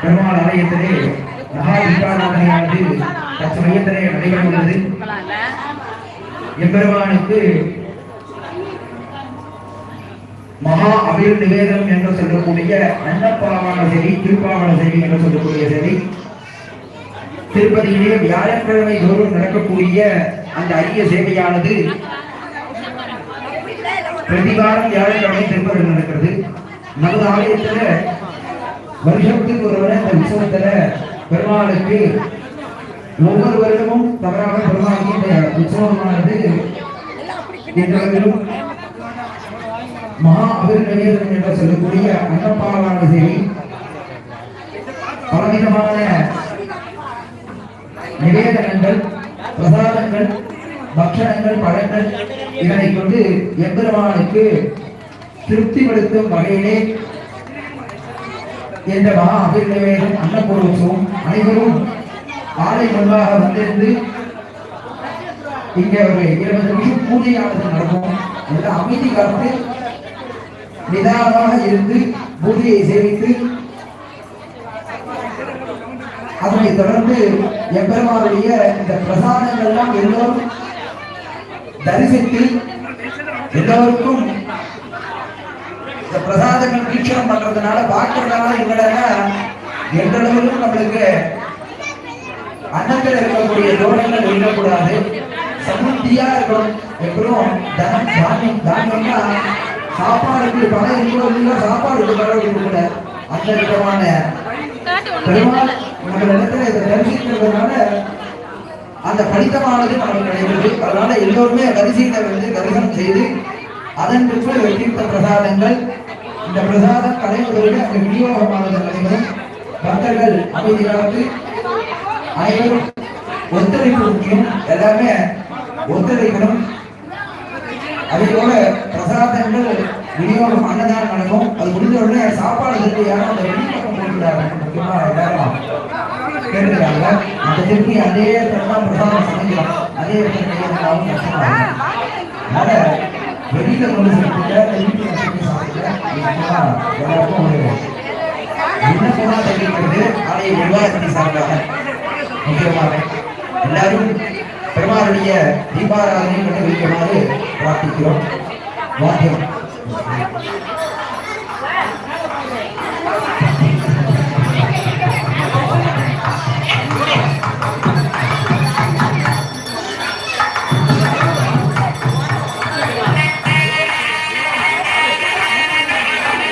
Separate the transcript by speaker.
Speaker 1: பெருமாள் ஆலயத்திலே மகா தற்சமயத்திலே நடைபெறுகிறது. எம்பெருமானுக்கு மகா அபிர் நிவேதம் என்று சொல்லக்கூடிய அன்னப்பாவான செடி திருப்பாவன செடி என்று சொல்லக்கூடிய செடி. திருப்பதியிலே வியாழக்கிழமை தோறும் நடக்கக்கூடிய அந்த அரிய சேவையானது பிரதிவாரம் வியாழக்கிழமை திருப்பதி நடக்கிறது. நமது ஆலயத்தில் வருஷத்துக்கு ஒருவரை அந்த உற்சவத்துல பெருமாளுக்கு ஒவ்வொரு வருடமும் தவறாக பெருமாளுக்கு இந்த உற்சவமானது மகா அபிர்நிவேதனம் என்று சொல்லக்கூடிய அன்னப்பாலான சரி. பலவிதமான நிவேதனங்கள் பிரசாதங்கள் பக்ஷணங்கள் பழங்கள் இதனை கொண்டு எம்பெருமானுக்கு திருப்திப்படுத்தும் வகையிலே என்ற மகா அபிர்நிவேதம் அன்னபூர்வம் அனைவரும் ஆலை முன்பாக வந்திருந்து இங்கே ஒரு இருபது நிமிஷம் பூஜையானது நடக்கும். எல்லாம் அமைதி காத்து நிதானமாக இருந்து பூஜையை சேமித்து அதனை தொடர்ந்து எம்பெருமானுடைய இந்த பிரசாதங்கள்லாம் எல்லோரும் தரிசித்து எல்லோருக்கும் இந்த பிரசாதங்கள் வீட்சணம் பண்றதுனால பார்க்கறதுனால எங்களா எந்தளவுக்கும் நம்மளுக்கு அன்னத்தில் இருக்கக்கூடிய தோரணங்கள் இருக்கக்கூடாது சமுத்தியா இருக்கணும். எப்பவும் தனம் தானியம் தானியம்னா சாப்பாடுக்கு பல இருக்கிறவங்க இல்லையோ சாப்பாடுக்கு பணம் இருக்கக்கூட அந்த விதமான பெருமாள் நம்ம இடத்துல இதை தரிசிக்கிறதுனால அந்த படித்தமானது நமக்கு கிடைக்கிறது. அதனால எல்லோருமே வரிசையில வந்து தரிசனம் செய்து அதன் பின்பு தீர்த்த பிரசாதங்கள் இந்த பிரசாதம் கலைவதோடு அந்த விநியோகமானது நடைபெறும் பக்தர்கள் அமைதி காத்து அனைவரும் ஒத்துழைப்பு முக்கியம் எல்லாமே ஒத்துழைக்கணும். அதோட பிரசாதங்கள் விநியோகம் அன்னதானம் நடக்கும் அது முடிஞ்ச உடனே சாப்பாடு திருப்பி யாரும் அந்த விநியோகம் போட்டுட்டாங்க முக்கியமா எல்லாரும் கேட்டுக்கிறாங்க. அந்த திருப்பி அதே இடத்துல பிரசாதம் சமைக்கலாம் அதே இடத்துல கையாலும் கஷ்டமா அதனால வெளியில கொண்டு சாப்பிட்டு என்ன சொன்னா தெரிவிக்கிறது ஆலய நிர்வாகத்தை சார்பாக முக்கியமாக எல்லாரும் பெருமாளுடைய தீபாராதனை கண்டு வைக்குமாறு பிரார்த்திக்கிறோம் வாக்கியம்